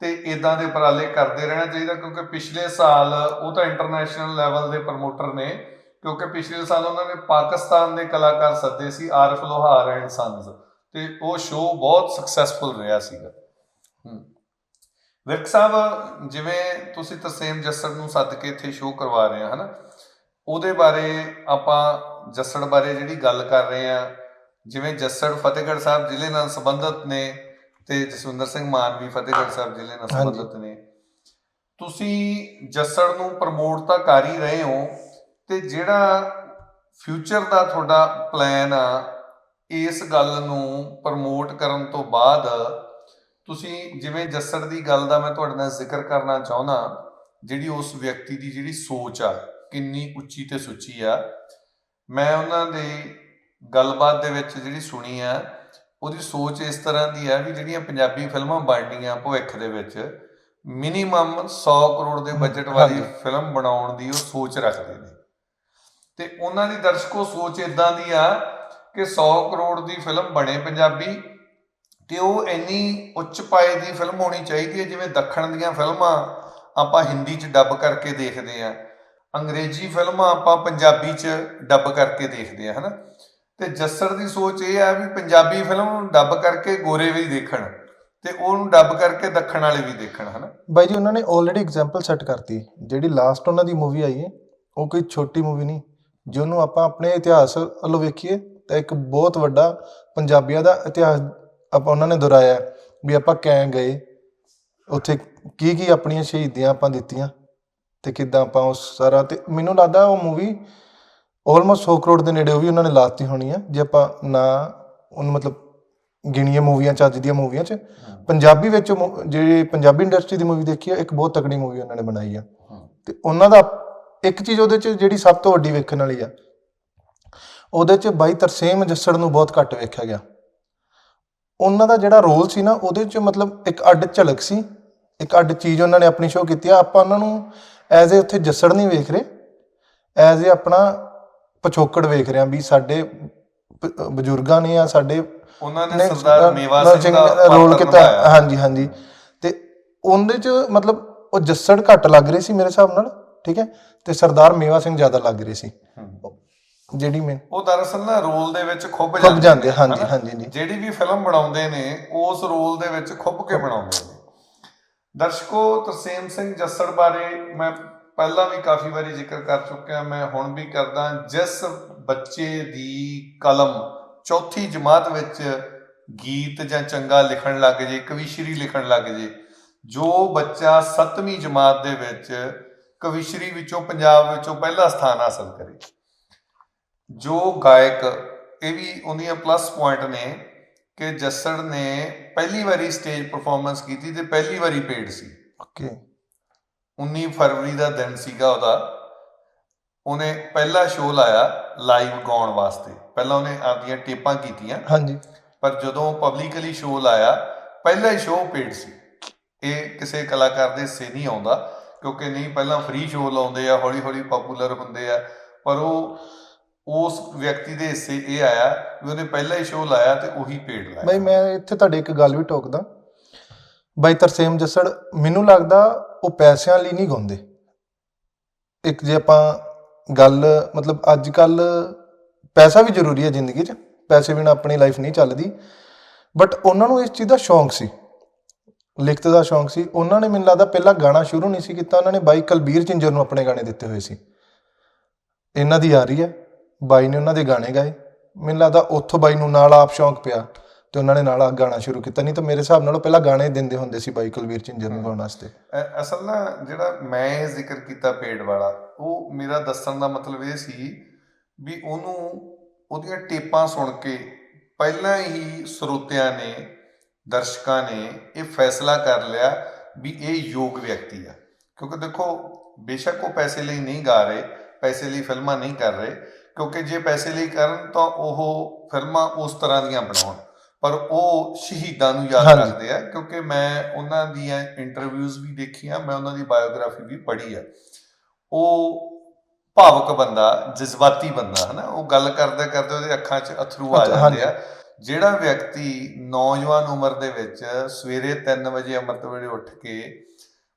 ਤੇ ਇਦਾਂ ਦੇ ਉਪਰਾਲੇ ਕਰਦੇ ਰਹਿਣਾ ਚਾਹੀਦਾ ਕਿਉਂਕਿ ਪਿਛਲੇ ਸਾਲ ਉਹ ਤਾਂ ਇੰਟਰਨੈਸ਼ਨਲ ਲੈਵਲ ਦੇ ਪ੍ਰਮੋਟਰ ਨੇ। ਕਿਉਂਕਿ ਪਿਛਲੇ ਸਾਲ ਉਹਨਾਂ ਨੇ ਪਾਕਿਸਤਾਨ ਦੇ ਕਲਾਕਾਰ ਸੱਦੇ ਸੀ ਆਰਫ ਲੋਹਾਰ ਐਂਡ ਸੰਸ ਤੇ ਉਹ ਸ਼ੋਅ ਬਹੁਤ ਸਕਸੈਸਫੁਲ ਰਿਹਾ ਸੀਗਾ। ਵਿਰਕ ਸਾਹਿਬ ਜਿਵੇਂ ਤੁਸੀਂ ਤਰਸੇਮ ਜੱਸੜ ਨੂੰ ਸੱਦ ਕੇ ਇੱਥੇ ਸ਼ੋਅ ਕਰਵਾ ਰਹੇ ਆ ਹਨਾ ਉਹਦੇ ਬਾਰੇ ਆਪਾਂ ਜੱਸੜ ਬਾਰੇ ਜਿਹੜੀ ਗੱਲ ਕਰ ਰਹੇ ਆ ਜਿਵੇਂ ਜੱਸੜ ਫਤਿਹਗੜ੍ਹ ਸਾਹਿਬ ਜ਼ਿਲ੍ਹੇ ਨਾਲ ਸੰਬੰਧਿਤ ਨੇ ਤੇ ਜਸਵਿੰਦਰ ਸਿੰਘ ਮਾਨ ਵੀ ਫਤਿਹਗੜ੍ਹ ਸਾਹਿਬ ਜ਼ਿਲ੍ਹੇ ਨਾਲ। ਸੰਬੰਧਿਤ ਨੇ ਤੁਸੀਂ ਜੱਸੜ ਨੂੰ ਪ੍ਰਮੋਟ ਤਾਂ ਕਰ ਹੀ ਰਹੇ ਹੋ ਤੇ ਜਿਹੜਾ ਫਿਊਚਰ ਦਾ ਤੁਹਾਡਾ ਪਲਾਨ ਆ ਇਸ ਗੱਲ ਨੂੰ ਪ੍ਰਮੋਟ ਕਰਨ ਤੋਂ ਬਾਅਦ ਤੁਸੀਂ ਜਿਵੇਂ ਜੱਸੜ ਦੀ ਗੱਲ ਦਾ ਮੈਂ ਤੁਹਾਡੇ ਨਾਲ ਜ਼ਿਕਰ ਕਰਨਾ ਚਾਹੁੰਦਾ ਜਿਹੜੀ ਉਸ ਵਿਅਕਤੀ ਦੀ ਜਿਹੜੀ ਸੋਚ ਆ ਕਿੰਨੀ ਉੱਚੀ ਤੇ ਸੁੱਚੀ ਆ ਮੈਂ ਉਹਨਾਂ ਦੀ ਗੱਲਬਾਤ ਦੇ ਵਿੱਚ ਜਿਹੜੀ ਸੁਣੀ ਆ ਉਹਦੀ ਸੋਚ ਇਸ ਤਰ੍ਹਾਂ ਦੀ ਹੈ ਵੀ ਜਿਹੜੀਆਂ ਪੰਜਾਬੀ ਫਿਲਮਾਂ ਬਣਨੀਆਂ ਭਵਿੱਖ ਦੇ ਵਿੱਚ ਮਿਨੀਮਮ 100 ਕਰੋੜ ਦੇ ਬਜਟ ਵਾਲੀ। ਫਿਲਮ ਬਣਾਉਣ ਦੀ ਉਹ ਸੋਚ ਰੱਖਦੇ ਨੇ ਤੇ ਉਹਨਾਂ ਦੀ ਦਰਸ਼ਕੋ ਸੋਚ ਇਦਾਂ ਦੀ ਆ ਕਿ 100 ਕਰੋੜ ਦੀ ਫਿਲਮ ਬਣੇ ਪੰਜਾਬੀ ਤੇ ਉਹ ਇੰਨੀ ਉੱਚ ਪਾਏ ਦੀ ਫਿਲਮ ਹੋਣੀ ਚਾਹੀਦੀ ਹੈ, ਜਿਵੇਂ ਦੱਖਣ ਦੀਆਂ ਫਿਲਮਾਂ ਆਪਾਂ ਹਿੰਦੀ 'ਚ ਡੱਬ ਕਰਕੇ ਦੇਖਦੇ ਆ, ਅੰਗਰੇਜ਼ੀ ਫਿਲਮਾਂ ਆਪਾਂ ਪੰਜਾਬੀ 'ਚ ਡੱਬ ਕਰਕੇ ਦੇਖਦੇ ਆ, ਹਨਾ? ਤੇ ਜੱਸਰ ਦੀ ਸੋਚ ਇਹ ਆ ਵੀ ਪੰਜਾਬੀ ਫਿਲਮ ਨੂੰ ਡੱਬ ਕਰਕੇ ਗੋਰੇ ਵੀ ਦੇਖਣ ਤੇ ਉਹਨੂੰ ਡੱਬ ਕਰਕੇ ਦੱਖਣ ਵਾਲੇ ਵੀ ਦੇਖਣ, ਹਨਾ? ਬਾਈ ਜੀ, ਉਹਨਾਂ ਨੇ ਆਲਰੇਡੀ ਐਗਜ਼ਾਮਪਲ ਸੈੱਟ ਕਰਤੀ, ਜਿਹੜੀ ਲਾਸਟ ਉਹਨਾਂ ਦੀ ਮੂਵੀ ਆਈ ਹੈ, ਉਹ ਕੋਈ ਛੋਟੀ ਮੂਵੀ ਨਹੀਂ ਜੇ ਉਹਨੂੰ ਆਪਾਂ ਆਪਣੇ ਇਤਿਹਾਸ ਵੱਲੋਂ ਵੇਖੀਏ ਤਾਂ ਇੱਕ ਬਹੁਤ ਵੱਡਾ ਪੰਜਾਬੀਆਂ ਦਾ ਇਤਿਹਾਸ ਆਪਾਂ ਉਹਨਾਂ ਨੇ ਦੁਹਰਾਇਆ ਵੀ ਆਪਾਂ ਕਿਵੇਂ ਗਏ ਉੱਥੇ ਕੀ ਕੀ ਆਪਣੀਆਂ ਸ਼ਹੀਦੀਆਂ ਆਪਾਂ ਦਿੱਤੀਆਂ ਤੇ ਕਿੱਦਾਂ ਆਪਾਂ ਉਸ ਸਾਰਾ ਤੇ ਮੈਨੂੰ ਲੱਗਦਾ ਉਹ ਮੂਵੀ ਆਲਮੋਸਟ 100 ਕਰੋੜ ਦੇ ਨੇੜੇ ਉਹ ਵੀ ਉਹਨਾਂ ਨੇ ਲਾਤੀ ਹੋਣੀ ਆ ਜੇ ਆਪਾਂ ਨਾ ਉਹਨੂੰ ਮਤਲਬ ਗਿਣੀਏ ਮੂਵੀਆਂ ਚੱਜ ਦੀਆਂ ਮੂਵੀਆਂ 'ਚ ਪੰਜਾਬੀ ਵਿੱਚ ਜਿਹੜੀ ਪੰਜਾਬੀ ਇੰਡਸਟਰੀ ਦੀ ਮੂਵੀ ਦੇਖੀ ਆ ਇੱਕ ਬਹੁਤ ਤਕੜੀ ਮੂਵੀ ਉਹਨਾਂ ਨੇ ਬਣਾਈ ਆ। ਤੇ ਉਹਨਾਂ ਦਾ ਇੱਕ ਚੀਜ਼ ਉਹਦੇ 'ਚ ਜਿਹੜੀ ਸਭ ਤੋਂ ਵੱਡੀ ਵੇਖਣ ਵਾਲੀ ਆ ਉਹਦੇ 'ਚ ਬਾਈ ਤਰਸੇਮ ਜੱਸੜ ਨੂੰ ਬਹੁਤ ਘੱਟ ਵੇਖਿਆ ਗਿਆ। ਉਹਨਾਂ ਦਾ ਜਿਹੜਾ ਰੋਲ ਸੀ ਨਾ ਉਹਦੇ 'ਚ ਮਤਲਬ ਇੱਕ ਅੱਡ ਝਲਕ ਸੀ ਇੱਕ ਅੱਡ ਚੀਜ਼ ਉਹਨਾਂ ਨੇ ਆਪਣੀ ਸ਼ੋਅ ਕੀਤੀ ਆ। ਆਪਾਂ ਉਹਨਾਂ ਨੂੰ ਐਜ਼ ਏ ਉੱਥੇ ਜੱਸੜ ਨਹੀਂ ਵੇਖ ਰਹੇ ਐਜ਼ ਏ ਆਪਣਾ ਪਛੋਕੜ ਵੇਖ ਰਹੇ ਆ ਵੀ ਸਾਡੇ ਬਜ਼ੁਰਗਾਂ ਨੇ ਆ ਸਾਡੇ ਉਹਨਾਂ ਨੇ ਸਰਦਾਰ ਮੇਵਾ ਸਿੰਘ ਦਾ ਰੋਲ ਕੀਤਾ। ਹਾਂਜੀ ਹਾਂਜੀ। ਤੇ ਉਹਦੇ ਚ ਮਤਲਬ ਉਹ ਜੱਸੜ ਘੱਟ ਲੱਗ ਰਹੀ ਸੀ ਮੇਰੇ ਹਿਸਾਬ ਨਾਲ। ਠੀਕ ਹੈ? ਤੇ ਸਰਦਾਰ ਮੇਵਾ ਸਿੰਘ ਜ਼ਿਆਦਾ ਲੱਗ ਰਹੀ ਸੀ। ਜਿਹੜੀ ਮੈਂ ਉਹ ਦਰਅਸਲ ਨਾ ਰੋਲ ਦੇ ਵਿੱਚ ਖੁੱਭ ਖੁੱਭ ਜਾਂਦੇ ਹਾਂਜੀ? ਹਾਂਜੀ ਜੀ ਜਿਹੜੀ ਵੀ ਫਿਲਮ ਬਣਾਉਂਦੇ ਨੇ ਉਸ ਰੋਲ ਦੇ ਵਿੱਚ ਖੁੱਭ ਕੇ ਬਣਾਉਂਦੇ ਨੇ। ਦਰਸ਼ਕੋ ਤਰਸੇਮ ਸਿੰਘ ਜੱਸੜ ਬਾਰੇ ਮੈਂ ਪਹਿਲਾਂ ਵੀ ਕਾਫੀ ਵਾਰੀ ਜ਼ਿਕਰ ਕਰ ਚੁੱਕਿਆ ਮੈਂ ਹੁਣ ਵੀ ਕਰਦਾ। ਜਿਸ ਬੱਚੇ ਦੀ ਕਲਮ ਚੌਥੀ ਜਮਾਤ ਵਿੱਚ ਗੀਤ ਜਾਂ ਚੰਗਾ ਲਿਖਣ ਲੱਗ ਜੇ ਕਵਿਸ਼ਰੀ ਲਿਖਣ ਲੱਗ ਜੇ ਜੋ ਬੱਚਾ 7ਵੀਂ ਜਮਾਤ ਦੇ ਵਿੱਚ ਕਵਿਸ਼ਰੀ ਵਿੱਚੋਂ ਪੰਜਾਬ ਵਿੱਚੋਂ ਪਹਿਲਾ ਸਥਾਨ ਹਾਸਲ ਕਰੇ। ਜੋ ਗਾਇਕ ਇਹ ਵੀ ਉਹਦੀਆਂ ਪਲੱਸ ਪੁਆਇੰਟ ਨੇ ਕਿ ਜੱਸੜ ਨੇ ਪਹਿਲੀ ਵਾਰੀ ਸਟੇਜ ਪਰਫਾਰਮੈਂਸ ਕੀਤੀ ਤੇ ਪਹਿਲੀ ਵਾਰੀ ਪੇਡ ਸੀ। ਓਕੇ 19 ਫਰਵਰੀ ਦਾ ਦਿਨ ਸੀਗਾ ਉਹਦਾ। ਉਹਨੇ ਪਹਿਲਾ ਸ਼ੋਅ ਲਾਇਆ ਲਾਈਵ ਗਾਉਣ ਵਾਸਤੇ। ਪਹਿਲਾਂ ਉਹਨੇ ਆਪਦੀਆਂ ਟੇਪਾਂ ਕੀਤੀਆਂ। ਹਾਂਜੀ। ਪਰ ਜਦੋਂ ਪਬਲਿਕਲੀ ਸ਼ੋਅ ਲਾਇਆ ਪਹਿਲਾ ਹੀ ਸ਼ੋਅ ਪੇਡ ਸੀ। ਇਹ ਕਿਸੇ ਕਲਾਕਾਰ ਦੇ ਹਿੱਸੇ ਨਹੀਂ ਆਉਂਦਾ। ਕਿਉਂਕਿ ਨਹੀਂ, ਪਹਿਲਾਂ ਫ੍ਰੀ ਸ਼ੋਅ ਲਾਉਂਦੇ ਆ ਹੌਲੀ ਹੌਲੀ ਪਪੂਲਰ ਹੁੰਦੇ ਆ, ਪਰ ਉਹ, ਉਸ ਵਿਅਕਤੀ ਦੇ ਹਿੱਸੇ ਇਹ ਆਇਆ ਵੀ ਉਹਨੇ ਪਹਿਲਾ ਹੀ ਸ਼ੋਅ ਲਾਇਆ ਤੇ ਉਹੀ ਪੇਡ ਲਾਇਆ। ਬਾਈ ਮੈਂ ਇੱਥੇ ਤੁਹਾਡੇ ਇੱਕ ਗੱਲ ਵੀ ਟੋਕਦਾ। ਬਾਈ ਤਰਸੇਮ ਜੱਸੜ, ਮੈਨੂੰ ਲੱਗਦਾ ਉਹ ਪੈਸਿਆਂ ਲਈ ਨਹੀਂ ਗਾਉਂਦੇ। ਇੱਕ ਜੇ ਆਪਾਂ ਗੱਲ, ਮਤਲਬ ਅੱਜ ਕੱਲ ਪੈਸਾ ਵੀ ਜ਼ਰੂਰੀ ਹੈ ਜ਼ਿੰਦਗੀ 'ਚ, ਪੈਸੇ ਬਿਨਾਂ ਆਪਣੀ ਲਾਈਫ ਨਹੀਂ ਚੱਲਦੀ। ਬਟ ਉਹਨਾਂ ਨੂੰ ਇਸ ਚੀਜ਼ ਦਾ ਸ਼ੌਂਕ ਸੀ। ਲਿਖਤ ਦਾ ਸ਼ੌਂਕ ਸੀ। ਉਹਨਾਂ ਨੇ ਮੈਨੂੰ ਲੱਗਦਾ ਪਹਿਲਾਂ ਗਾਣਾ ਸ਼ੁਰੂ ਨਹੀਂ ਸੀ ਕੀਤਾ। ਉਹਨਾਂ ਨੇ ਬਾਈ ਕਲਬੀਰ ਚਿੰਜਰ ਨੂੰ ਆਪਣੇ ਗਾਣੇ ਦਿੱਤੇ ਹੋਏ ਸੀ। ਇਹਨਾਂ ਦੀ ਆ ਰਹੀ ਹੈ। ਬਾਈ ਨੇ ਉਹਨਾਂ ਦੇ ਗਾਣੇ ਗਾਏ। ਮੈਨੂੰ ਲੱਗਦਾ ਉੱਥੋਂ ਬਾਈ ਨੂੰ ਨਾਲ ਆਪ ਸ਼ੌਂਕ ਪਿਆ ਤੇ ਉਹਨਾਂ ਨੇ ਨਾਲ ਗਾਣਾ ਸ਼ੁਰੂ ਕੀਤਾ। ਨਹੀਂ ਤਾਂ ਮੇਰੇ ਹਿਸਾਬ ਨਾਲ ਉਹ ਪਹਿਲਾਂ ਗਾਣੇ ਦਿੰਦੇ ਹੁੰਦੇ ਸੀ ਬਾਈ ਕੁਲਵੀਰ ਚਿੰਜਰ ਨੂੰ ਗਾਉਣ ਵਾਸਤੇ। ਅਸਲ ਨਾ ਜਿਹੜਾ ਮੈਂ ਜ਼ਿਕਰ ਕੀਤਾ ਪੇੜ ਵਾਲਾ, ਉਹ ਮੇਰਾ ਦੱਸਣ ਦਾ ਮਤਲਬ ਇਹ ਸੀ ਵੀ ਉਹਨੂੰ ਉਹਦੀਆਂ ਟੇਪਾਂ ਸੁਣ ਕੇ ਪਹਿਲਾਂ ਹੀ ਸਰੋਤਿਆਂ ਨੇ ਦਰਸ਼ਕਾਂ ਨੇ ਇਹ ਫੈਸਲਾ ਕਰ ਲਿਆ ਵੀ ਇਹ ਯੋਗ ਵਿਅਕਤੀ ਆ। ਕਿਉਂਕਿ ਦੇਖੋ ਬੇਸ਼ੱਕ ਉਹ ਪੈਸੇ ਲਈ ਨਹੀਂ ਗਾ ਰਹੇ ਪੈਸੇ ਲਈ ਫਿਲਮਾਂ ਨਹੀਂ ਕਰ ਰਹੇ ਕਿਉਂਕਿ ਜੇ ਪੈਸੇ ਲਈ ਕਰਨ ਤਾਂ ਉਹ ਫਿਲਮਾਂ ਉਸ ਤਰ੍ਹਾਂ ਦੀਆਂ ਬਣਾਉਣ। ਪਰ ਉਹ ਸ਼ਹੀਦਾਂ ਨੂੰ ਯਾਦ। ਰੱਖਦੇ ਆ ਕਿਉਂਕਿ ਮੈਂ ਉਹਨਾਂ ਦੀਆਂ ਇੰਟਰਵਿਊਜ਼ ਵੀ ਦੇਖੀਆਂ ਮੈਂ ਉਹਨਾਂ ਦੀ ਬਾਇਓਗ੍ਰਾਫੀ ਵੀ ਪੜ੍ਹੀ ਆ। ਉਹ ਭਾਵਕ ਬੰਦਾ ਜਜ਼ਬਾਤੀ ਬੰਦਾ ਹਨਾ? ਉਹ ਗੱਲ ਕਰਦੇ ਕਰਦੇ ਉਹਦੇ ਅੱਖਾਂ 'ਚ ਅਥਰੂ ਆ ਜਾਂਦੇ ਆ। ਜਿਹੜਾ ਵਿਅਕਤੀ ਨੌਜਵਾਨ ਉਮਰ ਦੇ ਵਿੱਚ ਸਵੇਰੇ 3 ਵਜੇ ਅੰਮ੍ਰਿਤ ਵੇਲੇ ਉੱਠ ਕੇ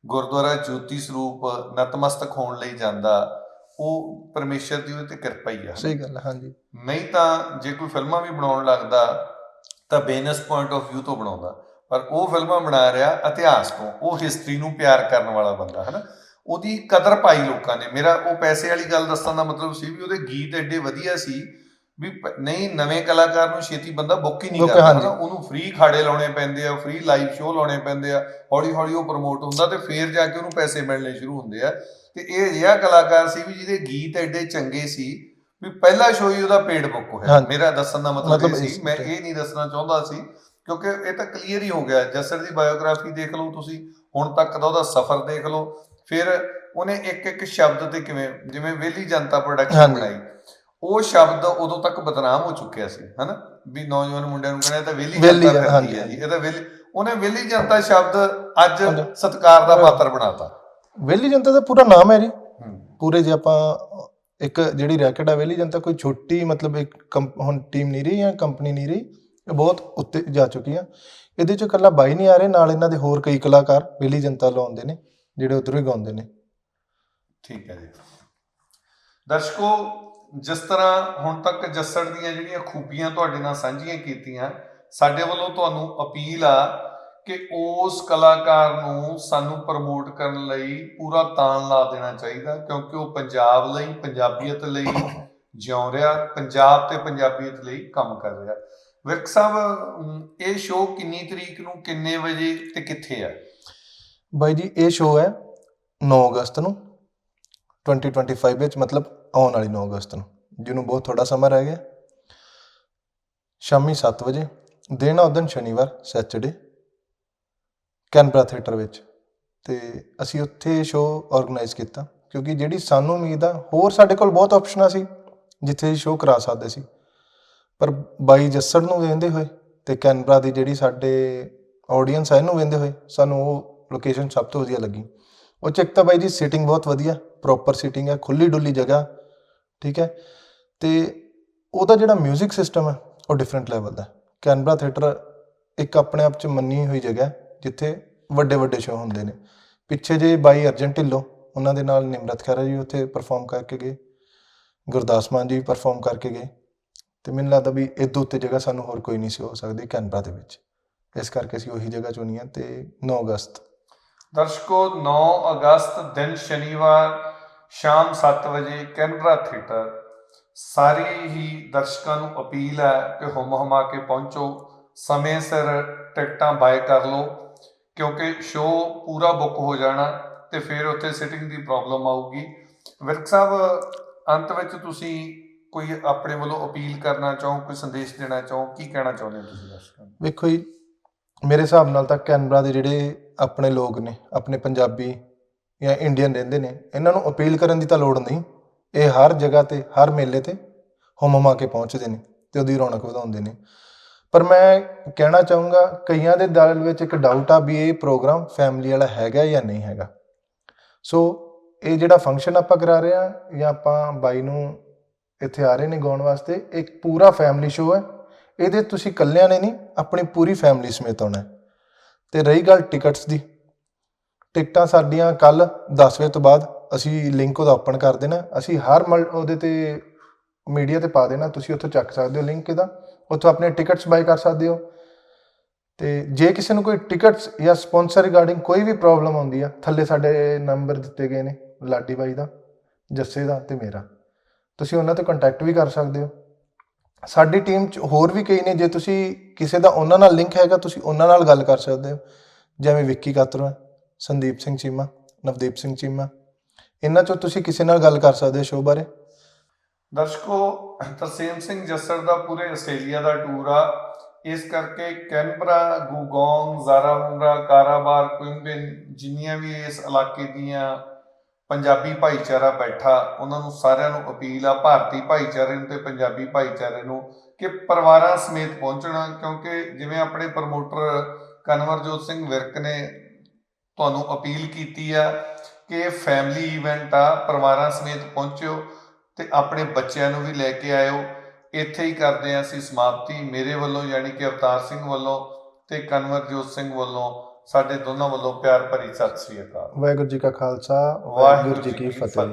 ਗੁਰਦੁਆਰਾ ਜੋਤੀ ਸਰੂਪ ਨਤਮਸਤਕ ਹੋਣ ਲਈ ਜਾਂਦਾ ਉਹ ਪਰਮੇਸ਼ਰ ਦੀ ਉਹਦੇ ਤੇ ਕਿਰਪਾ ਹੀ ਆ। ਸਹੀ ਗੱਲ ਹਾਂਜੀ। ਨਹੀਂ ਤਾਂ ਜੇ ਕੋਈ ਫਿਲਮਾਂ ਵੀ ਬਣਾਉਣ ਲੱਗਦਾ ਤਾਂ ਬਿਜ਼ਨਸ ਪੁਆਇੰਟ ਆਫ View ਤੋਂ ਬਣਾਉਂਦਾ। ਪਰ ਉਹ ਫਿਲਮਾਂ ਬਣਾ ਰਿਹਾ ਇਤਿਹਾਸ ਤੋਂ ਉਹ ਹਿਸਟਰੀ ਨੂੰ ਪਿਆਰ ਕਰਨ ਵਾਲਾ ਬੰਦਾ ਹੈ ਨਾ ਉਹਦੀ ਕਦਰ ਪਾਈ ਲੋਕਾਂ ਨੇ। ਮੇਰਾ ਉਹ ਪੈਸੇ ਵਾਲੀ ਗੱਲ ਦੱਸਣ ਦਾ ਮਤਲਬ ਸੀ ਵੀ ਉਹਦੇ ਗੀਤ ਐਡੇ ਵਧੀਆ ਸੀ ਵੀ ਨਹੀਂ ਨਵੇਂ ਕਲਾਕਾਰ ਨੂੰ ਛੇਤੀ ਬੰਦਾ ਬੁੱਕ ਹੀ ਨਹੀਂ ਕਰਦਾ ਉਹਨੂੰ ਫ੍ਰੀ ਖਾੜੇ ਲਾਉਣੇ ਪੈਂਦੇ ਆ ਫ੍ਰੀ ਲਾਈਵ ਸ਼ੋਅ ਲਾਉਣੇ ਪੈਂਦੇ ਆ ਹੌਲੀ ਹੌਲੀ ਉਹ ਪ੍ਰਮੋਟ ਹੁੰਦਾ ਤੇ ਫੇਰ ਜਾ ਕੇ ਉਹਨੂੰ ਪੈਸੇ ਮਿਲਣੇ ਸ਼ੁਰੂ ਹੁੰਦੇ ਆ। ਤੇ ਇਹ ਅਜਿਹਾ ਕਲਾਕਾਰ ਸੀ ਵੀ ਜਿਹਦੇ ਗੀਤ ਐਡੇ ਚੰਗੇ ਸੀ ਵੀ ਪਹਿਲਾ ਸ਼ੋਅ ਹੀ ਉਹਦਾ ਪੇਡ ਬੁੱਕ ਹੋਇਆ। ਮੇਰਾ ਦੱਸਣ ਦਾ ਮਤਲਬ ਇਹ ਸੀ ਮੈਂ ਇਹ ਨਹੀਂ ਦੱਸਣਾ ਚਾਹੁੰਦਾ ਸੀ ਕਿਉਂਕਿ ਇਹ ਤਾਂ ਕਲੀਅਰ ਹੀ ਹੋ ਗਿਆ। ਜਸਰ ਦੀ ਬਾਇਓਗ੍ਰਾਫੀ ਦੇਖ ਲਓ ਤੁਸੀਂ ਹੁਣ ਤੱਕ ਦਾ ਉਹਦਾ ਸਫ਼ਰ ਦੇਖ ਲਓ। ਫਿਰ ਉਹਨੇ ਇੱਕ ਇੱਕ ਸ਼ਬਦ ਤੇ ਕਿਵੇਂ ਜਿਵੇਂ ਵੇਲੀ ਜਨਤਾ ਪ੍ਰੋਡਕਸ਼ਨ। ਬਣਾਈ। ਉਹ ਸ਼ਬਦ ਉਦੋਂ ਤੱਕ ਬਦਨਾਮ ਹੋ ਚੁੱਕਿਆ ਸੀ ਹਨਾ? ਵੀ ਨੌਜਵਾਨ ਮੁੰਡਿਆਂ ਨੂੰ ਕਹਿੰਦਾ ਤਾਂ ਵੇਲੀ ਵਿਹਲੀ ਜਨਤਾ ਜਨ- ਫਿਰਦੀ ਹੈ। ਜੀ ਇਹ ਤਾਂ ਵੇਲੀ ਉਹਨੇ ਵੇਲੀ ਜਨਤਾ ਸ਼ਬਦ ਅੱਜ। ਸਤਕਾਰ ਦਾ ਪਾਤਰ ਬਣਾਤਾ। ਵੇਲੀ ਜਨਤਾ ਦਾ ਪੂਰਾ ਨਾਮ ਹੈ ਜੀ। ਹੂੰ। ਪੂਰੇ ਜੇ ਆਪਾਂ ਇੱਕ ਜਿਹੜੀ ਰੈਕਟ ਆ ਵੇਲੀ ਜਨਤਾ ਕੋਈ ਛੋਟੀ ਮਤਲਬ ਇੱਕ ਹੁਣ ਟੀਮ ਨਹੀਂ ਰਹੀ ਜਾਂ ਕੰਪਨੀ ਨਹੀਂ ਰਹੀ ਇਹ ਬਹੁਤ ਉੱਤੇ ਜਾ ਚੁੱਕੀ ਆ। ਇਹਦੇ ਚ ਇਕੱਲਾ ਬਾਈ ਨਹੀਂ ਆ ਰਹੇ ਨਾਲ ਇਹਨਾਂ ਦੇ ਹੋਰ ਕਈ ਕਲਾਕਾਰ ਵੇਲੀ ਜਨਤਾ ਲਾਉਂਦੇ ਨੇ ਜਿਹੜੇ ਉਧਰੋਂ ਹੀ ਗਾਉਂਦੇ ਨੇ। ਠੀਕ ਹੈ ਜੀ। ਦਰਸ਼ਕੋ ਜਿਸ ਤਰ੍ਹਾਂ ਹੁਣ ਤੱਕ ਜੱਸੜ ਦੀਆਂ ਜਿਹੜੀਆਂ ਖੂਬੀਆਂ ਤੁਹਾਡੇ ਨਾਲ ਸਾਂਝੀਆਂ ਕੀਤੀਆਂ, ਸਾਡੇ ਵੱਲੋਂ ਤੁਹਾਨੂੰ ਅਪੀਲ ਆ ਕਿ ਉਸ ਕਲਾਕਾਰ ਨੂੰ ਸਾਨੂੰ ਪ੍ਰਮੋਟ ਕਰਨ ਲਈ ਪੂਰਾ ਤਾਣ ਲਾ ਦੇਣਾ ਚਾਹੀਦਾ, ਕਿਉਂਕਿ ਉਹ ਪੰਜਾਬ ਲਈ, ਪੰਜਾਬੀਅਤ ਲਈ ਜਿਉਂ ਰਿਹਾ, ਪੰਜਾਬ ਤੇ ਪੰਜਾਬੀਅਤ ਲਈ ਕੰਮ ਕਰ ਰਿਹਾ। ਵਿਰਕ ਸਾਹਿਬ ਇਹ ਸ਼ੋਅ ਕਿੰਨੀ ਤਰੀਕ ਨੂੰ, ਕਿੰਨੇ ਵਜੇ ਤੇ ਕਿੱਥੇ ਆ? ਬਾਈ ਜੀ, ਇਹ ਸ਼ੋਅ ਹੈ 9 ਅਗਸਤ ਨੂੰ 2025 ਵਿੱਚ, ਮਤਲਬ ਆਉਣ ਵਾਲੀ 9 ਅਗਸਤ ਨੂੰ, ਜਿਹਨੂੰ ਬਹੁਤ ਥੋੜਾ ਸਮਾਂ ਰਹਿ ਗਿਆ। ਸ਼ਾਮੀ 7 ਵਜੇ ਦਿਨ ਆ ਦਿਨ ਸ਼ਨੀਵਾਰ, ਸੈਚਰਡੇ, ਕੈਨਬਰਾ ਥੀਏਟਰ ਵਿੱਚ। ਤੇ ਅਸੀਂ ਉੱਥੇ ਸ਼ੋਅ ਆਰਗੇਨਾਈਜ਼ ਕੀਤਾ, ਕਿਉਂਕਿ ਜਿਹੜੀ ਸਾਨੂੰ ਉਮੀਦ ਆ, ਹੋਰ ਸਾਡੇ ਕੋਲ ਬਹੁਤ ਆਪਸ਼ਨਾਂ ਸੀ, ਜਿੱਥੇ ਅਸੀਂ ਸ਼ੋਅ ਕਰਾ ਸਕਦੇ ਸੀ। ਪਰ ਬਾਈ ਜੱਸੜ ਨੂੰ ਵੇਖਦੇ ਹੋਏ ਤੇ ਕੈਨਬਰਾ ਦੀ ਜਿਹੜੀ ਸਾਡੇ ਆਡੀਅנס ਹੈ ਇਹਨੂੰ ਵੇਖਦੇ ਹੋਏ ਸਾਨੂੰ ਉਹ ਲੋਕੇਸ਼ਨ ਸਭ ਤੋਂ ਵਧੀਆ ਲੱਗੀ। ਉਹ ਚ ਤਾਂ ਬਾਈ ਜੀ ਸੀਟਿੰਗ ਬਹੁਤ ਵਧੀਆ ਪ੍ਰੋਪਰ ਸੀਟਿੰਗ ਹੈ ਖੁੱਲੀ ਡੁੱਲੀ ਜਗ੍ਹਾ ਠੀਕ ਹੈ? ਤੇ ਉਹਦਾ ਜਿਹੜਾ 뮤직 ਸਿਸਟਮ ਹੈ, ਉਹ ਡਿਫਰੈਂਟ ਲੈਵਲ ਦਾ ਕੈਨਬਰਾ ਥੀਏਟਰ ਇੱਕ ਆਪਣੇ ਆਪ ਚ ਮੰਨੀ ਹੋਈ ਜਗ੍ਹਾ ਜਿੱਥੇ ਵੱਡੇ ਵੱਡੇ ਸ਼ੋਅ ਹੁੰਦੇ ਨੇ। ਪਿੱਛੇ ਜੇ ਬਾਈ ਅਰਜਨ ਢਿੱਲੋਂ, ਉਹਨਾਂ ਦੇ ਨਾਲ ਨਿਮਰਤ ਖਹਿਰਾ ਜੀ ਉੱਥੇ ਪਰਫਾਰਮ ਕਰਕੇ ਗਏ। ਗੁਰਦਾਸ ਮਾਨ ਜੀ ਪਰਫਾਰਮ ਕਰਕੇ ਗਏ। ਤੇ ਮੈਨੂੰ ਲੱਗਦਾ ਵੀ ਇਦੋਂ ਉੱਤੇ ਜਗ੍ਹਾ ਸਾਨੂੰ ਹੋਰ ਕੋਈ ਨਹੀਂ ਸੀ ਹੋ ਸਕਦੀ ਕੈਨਬਰਾ ਦੇ ਵਿੱਚ। ਇਸ ਕਰਕੇ ਅਸੀਂ ਉਹੀ ਜਗ੍ਹਾ ਚੁਣੀ ਹੈ ਤੇ 9 ਅਗਸਤ। ਦਰਸ਼ਕੋ 9 ਅਗਸਤ, ਦਿਨ ਸ਼ਨੀਵਾਰ ਸ਼ਾਮ 7 ਵਜੇ ਕੈਨਬਰਾ ਥੀਏਟਰ। ਸਾਰੇ ਹੀ ਦਰਸ਼ਕਾਂ ਨੂੰ ਅਪੀਲ ਹੈ ਕਿ ਹੁਮ ਹੁਮਾ ਕੇ ਪਹੁੰਚੋ। ਸਮੇਂ ਸਿਰ ਟਿਕਟਾਂ ਬਾਏ ਕਰ ਲਓ, ਕਿਉਂਕਿ ਸ਼ੋਅ ਪੂਰਾ ਬੁੱਕ ਹੋ ਜਾਣਾ ਤੇ ਫਿਰ ਉੱਥੇ ਸਿਟਿੰਗ ਦੀ ਪ੍ਰੋਬਲਮ ਆਊਗੀ। ਵਿਰਕ ਸਾਹਿਬ, ਅੰਤ ਵਿੱਚ ਤੁਸੀਂ ਕੋਈ ਆਪਣੇ ਵੱਲੋਂ ਅਪੀਲ ਕਰਨਾ ਚਾਹੋ, ਕੋਈ ਸੰਦੇਸ਼ ਦੇਣਾ ਚਾਹੋ? ਕੀ ਕਹਿਣਾ ਚਾਹੁੰਦੇ ਹੋ ਤੁਸੀਂ ਦਰਸ਼ਕਾਂ ਨੂੰ? ਵੇਖੋ ਜੀ, ਮੇਰੇ ਹਿਸਾਬ ਨਾਲ ਤਾਂ ਕੈਨਬਰਾ ਦੇ ਜਿਹੜੇ ਆਪਣੇ ਲੋਕ ਨੇ, ਆਪਣੇ ਪੰਜਾਬੀ ਜਾਂ ਇੰਡੀਅਨ ਰਹਿੰਦੇ ਨੇ, ਇਹਨਾਂ ਨੂੰ ਅਪੀਲ ਕਰਨ ਦੀ ਤਾਂ ਲੋੜ ਨਹੀਂ। ਇਹ ਹਰ ਜਗ੍ਹਾ ਤੇ, ਹਰ ਮੇਲੇ ਤੇ ਹੁਮਮਾ ਕੇ ਪਹੁੰਚਦੇ ਨੇ ਤੇ ਉਹਦੀ ਰੌਣਕ ਵਧਾਉਂਦੇ ਨੇ। ਪਰ ਮੈਂ ਕਹਿਣਾ ਚਾਹੂੰਗਾ, ਕਈਆਂ ਦੇ ਦਿਲ ਵਿੱਚ ਇੱਕ ਡਾਊਟ ਆ ਵੀ ਇਹ ਪ੍ਰੋਗਰਾਮ ਫੈਮਿਲੀ ਵਾਲਾ ਹੈਗਾ ਜਾਂ ਨਹੀਂ ਹੈਗਾ। ਸੋ ਇਹ ਜਿਹੜਾ ਫੰਕਸ਼ਨ ਆਪਾਂ ਕਰਾ ਰਹੇ ਆ ਜਾਂ ਆਪਾਂ ਬਾਈ ਨੂੰ ਇੱਥੇ ਆ ਰਹੇ ਨੇ ਗਾਉਣ ਵਾਸਤੇ, ਇੱਕ ਪੂਰਾ ਫੈਮਿਲੀ ਸ਼ੋਅ ਹੈ। ਇਹਦੇ ਤੁਸੀਂ ਇਕੱਲਿਆਂ ਨੇ ਨਹੀਂ, ਆਪਣੀ ਪੂਰੀ ਫੈਮਿਲੀ ਸਮੇਤ ਆਉਣਾ ਹੈ। ਤੇ ਰਹੀ ਗੱਲ ਟਿਕਟਸ ਦੀ। ਟਿਕਟਾਂ ਸਾਡੀਆਂ ਕੱਲ 10 ਵਜੇ ਤੋਂ ਬਾਅਦ ਅਸੀਂ ਲਿੰਕ ਉਹਦਾ ਓਪਨ ਕਰ ਦੇਣਾ। ਅਸੀਂ ਹਰ ਮਲ- ਉਹਦੇ ਤੇ ਮੀਡੀਆ ਤੇ ਪਾ ਦੇਣਾ। ਤੁਸੀਂ ਉੱਥੋਂ ਚੱਕ ਸਕਦੇ ਹੋ ਲਿੰਕ ਇਹਦਾ। ਉੱਥੋਂ ਆਪਣੇ ਟਿਕਟਸ ਬਾਈ ਕਰ ਸਕਦੇ ਹੋ। ਤੇ ਜੇ ਕਿਸੇ ਨੂੰ ਕੋਈ ਟਿਕਟਸ ਜਾਂ ਸਪਾਂਸਰ ਰਿਗਾਰਡਿੰਗ ਕੋਈ ਵੀ ਪ੍ਰੋਬਲਮ ਆਉਂਦੀ ਆ, ਥੱਲੇ ਸਾਡੇ ਨੰਬਰ ਦਿੱਤੇ ਗਏ ਨੇ, ਲਾਡੀ ਬਾਈ ਦਾ, ਜੱਸੇ ਦਾ ਤੇ ਮੇਰਾ। ਤੁਸੀਂ ਉਹਨਾਂ ਤੋਂ ਕੰਟੈਕਟ ਵੀ ਕਰ ਸਕਦੇ ਹੋ। ਸਾਡੀ ਟੀਮ ਚ ਹੋਰ ਵੀ ਕਈ ਨੇ। ਜੇ ਤੁਸੀਂ ਕਿਸੇ ਦਾ ਉਹਨਾਂ ਨਾਲ ਲਿੰਕ ਹੈਗਾ, ਤੁਸੀਂ ਉਹਨਾਂ ਨਾਲ ਗੱਲ ਕਰ ਸਕਦੇ ਹੋ। ਜਿਵੇਂ ਵਿੱਕੀ ਕਾਤਰੋ ਹੈ ਸੰਦੀਪ ਸਿੰਘ ਚੀਮਾ, ਨਵਦੀਪ ਸਿੰਘ ਚੀਮਾ। ਇਹਨਾਂ ਚੋਂ ਤੁਸੀਂ ਕਿਸੇ ਨਾਲ ਗੱਲ ਕਰ ਸਕਦੇ ਹੋ ਸ਼ੋਅ ਬਾਰੇ? ਦਰਸ਼ਕੋ, ਤਰਸੇਮ ਸਿੰਘ ਜੱਸੜ ਦਾ ਪੂਰੇ ਆਸਟ੍ਰੇਲੀਆ ਦਾ ਟੂਰ ਆ। ਇਸ ਕਰਕੇ ਕੈਨਬਰਾ, ਗੂਗੋਂਗ ਜ਼ਾਰਾਮੁੰਗਾ ਕਾਰਾਬਾਰ, ਕੁਇੰਬਿਨ, ਜਿੰਨੀਆਂ ਵੀ ਇਸ ਇਲਾਕੇ ਦੀਆਂ ਪੰਜਾਬੀ ਭਾਈਚਾਰਾ ਬੈਠਾ, ਉਹਨਾਂ ਨੂੰ ਸਾਰਿਆਂ ਨੂੰ ਅਪੀਲ ਆ, ਭਾਰਤੀ ਭਾਈਚਾਰੇ ਨੂੰ ਤੇ ਪੰਜਾਬੀ ਭਾਈਚਾਰੇ ਨੂੰ, ਕਿ ਪਰਿਵਾਰਾਂ ਸਮੇਤ ਪਹੁੰਚਣਾ, ਕਿਉਂਕਿ ਜਿਵੇਂ ਆਪਣੇ ਪ੍ਰਮੋਟਰ ਕਨਵਰਜੋਤ ਸਿੰਘ ਵਿਰਕ ਨੇ ਤੁਹਾਨੂੰ ਅਪੀਲ ਕੀਤੀ ਆ ਕਿ ਫੈਮਿਲੀ ਇਵੈਂਟ ਆ ਪਰਿਵਾਰਾਂ ਸਮੇਤ ਪਹੁੰਚਿਓ ਤੇ ਆਪਣੇ ਬੱਚਿਆਂ ਨੂੰ ਵੀ ਲੈ ਕੇ ਆਇਓ। ਇੱਥੇ ਹੀ ਕਰਦੇ ਹਾਂ ਅਸੀਂ ਸਮਾਪਤੀ। ਮੇਰੇ ਵੱਲੋਂ ਯਾਨੀ ਕਿ ਅਵਤਾਰ ਸਿੰਘ ਵੱਲੋਂ ਤੇ ਕਨਵਰਜੋਤ ਸਿੰਘ ਵੱਲੋਂ ਸਾਡੇ ਦੋਨਾਂ ਵੱਲੋਂ ਪਿਆਰ ਭਰੀ ਸਤਿ ਸ੍ਰੀ ਅਕਾਲ। ਵਾਹਿਗੁਰੂ ਜੀ ਕਾ ਖਾਲਸਾ ਵਾਹਿਗੁਰੂ ਜੀ ਕੀ ਫਤਿਹ।